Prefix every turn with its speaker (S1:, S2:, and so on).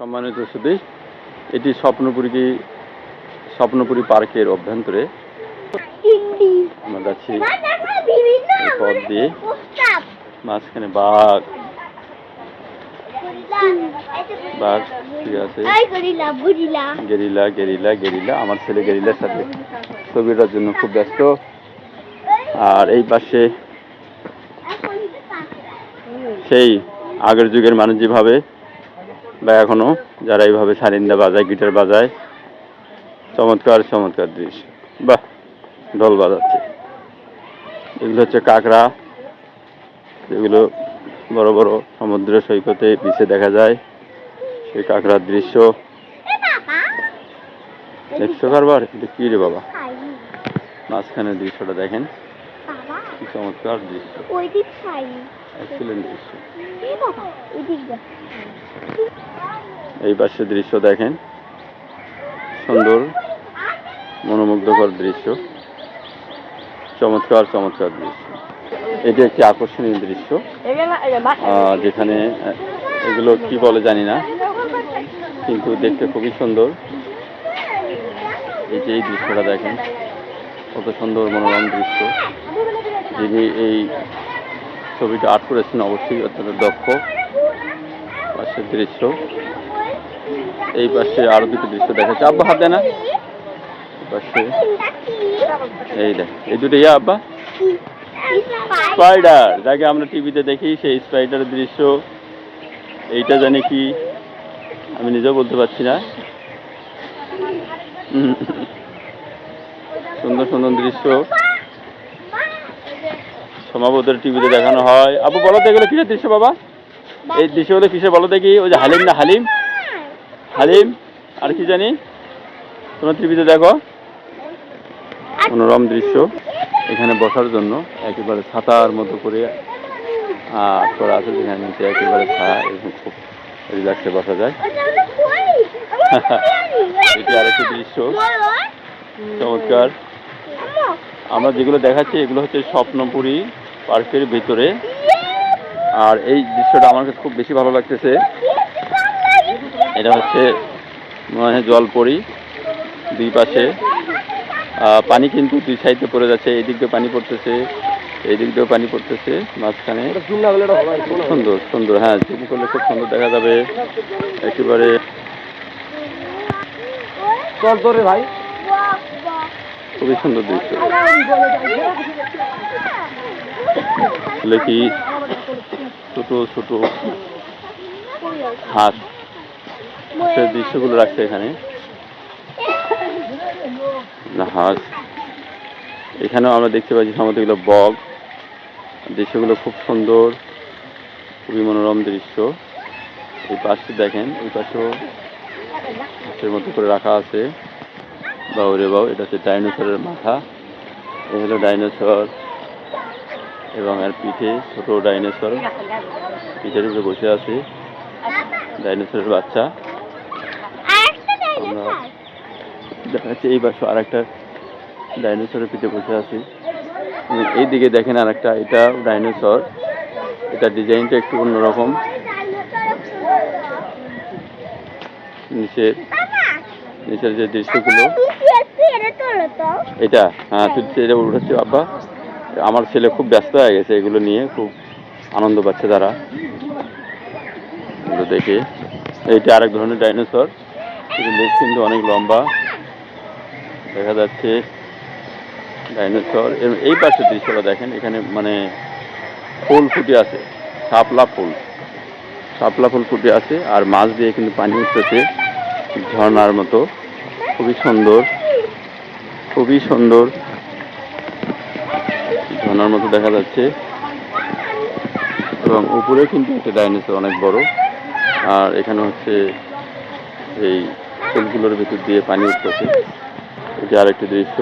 S1: সম্মানিত সুদী এটি স্বপ্নপুরী স্বপ্নপুরী পার্কের অভ্যন্তরে। আমরা যাচ্ছি পথ দিয়ে। মাঝখানে বাঘ। বাঘ, ঠিক আছে। গেরিলা গেরিলা গেরিলা, আমার ছেলে গেরিলার সাথে ছবিটার জন্য খুব ব্যস্ত। আর এই পাশে সেই আগের যুগের মানুষ যেভাবে বা এখনও যারা এইভাবে সারিন্দা বাজায় গিটার বাজায় চমৎকার চমৎকার দৃশ্য। বাহ ঢোল বাজাচ্ছে। এগুলো হচ্ছে কাঁকড়া। এগুলো বড় বড় সমুদ্র সৈকতে পিছে দেখা যায়। সেই কাঁকড়ার দৃশ্য। দেখছ কারবার এটা কি রে বাবা? মাঝখানের দৃশ্যটা দেখেন। কি চমৎকার দৃশ্য।
S2: ওই দিক খাই
S1: এক্সিলেন্ট দৃশ্য। এই পাশের দৃশ্য দেখেন। সুন্দর মনোমুগ্ধকর দৃশ্য। চমৎকার চমৎকার দৃশ্য। এটি একটি আকর্ষণীয় দৃশ্য। যেখানে এগুলো কি বলে জানি না কিন্তু দেখতে খুবই সুন্দর। এই যে এই দৃশ্যটা দেখেন কত সুন্দর মনোরম দৃশ্য। যিনি এই ছবিটা আর্ট করেছেন, অবশ্যই অত্যন্ত দক্ষ পাশের দৃশ্য। এই পাশে আরও দুটো দৃশ্য দেখা যাচ্ছে আব্বা, হাত দেয় না। পাশে, এই দেখ, এই দুটো ইয়া, আব্বা। স্পাইডার যাকে আমরা টিভিতে দেখি, সেই স্পাইডারের দৃশ্য। এইটা জানি কি, আমি নিজেও বলতে পারছি না। সুন্দর সুন্দর দৃশ্য। সমাবতের টিভিতে দেখানো হয়। আবু বলো তো এগুলো কিসের দৃশ্য বাবা? এই দৃশ্য দৃশ্যগুলো কিসের বলো দেখি? ওই যে হালিম না হালিম? হালিম আর কি জানি? তোমরা টিভিতে দেখো। মনোরম দৃশ্য। এখানে বসার জন্য একেবারে ছাতার মতো করে করা আছে যেখানে নিচে একেবারে ছায়া খুব রিল্যাক্সে বসা যায়। এটি আর আরেকটি দৃশ্য। চমৎকার। আমরা যেগুলো দেখাচ্ছি এগুলো হচ্ছে স্বপ্নপুরী। পার্কের ভিতরে আর এই দৃশ্যটা আমার কাছে খুব বেশি ভালো লাগতেছে এটা হচ্ছে মানে জলপরি দুই পাশে পানি কিন্তু দুই সাইডে পড়ে যাচ্ছে এই দিক দিয়ে পানি পড়তেছে এই দিক দিয়েও পানি পড়তেছে মাঝখানে সুন্দর সুন্দর হ্যাঁ জুম করলে খুব সুন্দর দেখা যাবে একেবারে
S3: ভাই
S1: খুবই সুন্দর দৃশ্য কি ছোট ছোট হাঁস হাঁসের দৃশ্যগুলো রাখছে এখানে। হাঁস এখানেও আমরা দেখতে পাচ্ছি সম্ভবত এগুলো বগ। দৃশ্যগুলো খুব সুন্দর খুবই মনোরম দৃশ্য। এই পাশে দেখেন এই পাশেও হাঁসের মতো করে রাখা আছে। বাউ রে বাউ এটা হচ্ছে ডাইনোসরের মাথা। এ হলো ডাইনোসর। এবং এর পিঠে ছোট ডাইনোসর। পিঠের উপরে বসে আছে ডাইনোসরের বাচ্চা। আমরা দেখা যাচ্ছে এই পাশে আর একটা ডাইনোসরের পিঠে বসে আছে। এই দিকে দেখেন আর একটা এটা ডাইনোসর। এটা ডিজাইনটা একটু অন্যরকম। নিচে নিচের যে দৃশ্যগুলো। এটা হ্যাঁ তুই এটা উঠাচ্ছি আব্বা আমার ছেলে খুব ব্যস্ত হয়ে গেছে, এগুলো নিয়ে খুব আনন্দ পাচ্ছে তারা। এগুলো দেখে। এইটা আরেক ধরনের ডাইনোসর। লেজ কিন্তু অনেক লম্বা। দেখা যাচ্ছে ডাইনোসর। এই পাশে দৃশ্যটা দেখেন, এখানে মানে ফুল ফুটে আছে, শাপলা ফুল। শাপলা ফুল ফুটে আছে, আর মাছ দিয়ে কিন্তু পানি উঠতেছে ঝর্ণার মতো। খুবই সুন্দর। খুবই সুন্দর। ঝর্ণার মতো দেখা যাচ্ছে। এবং উপরে কিন্তু একটা ডাইনোসর অনেক বড়। আর এখানে হচ্ছে এই ফুলগুলোর ভিতর দিয়ে পানি উঠতেছে। এটি আরেকটি দৃশ্য।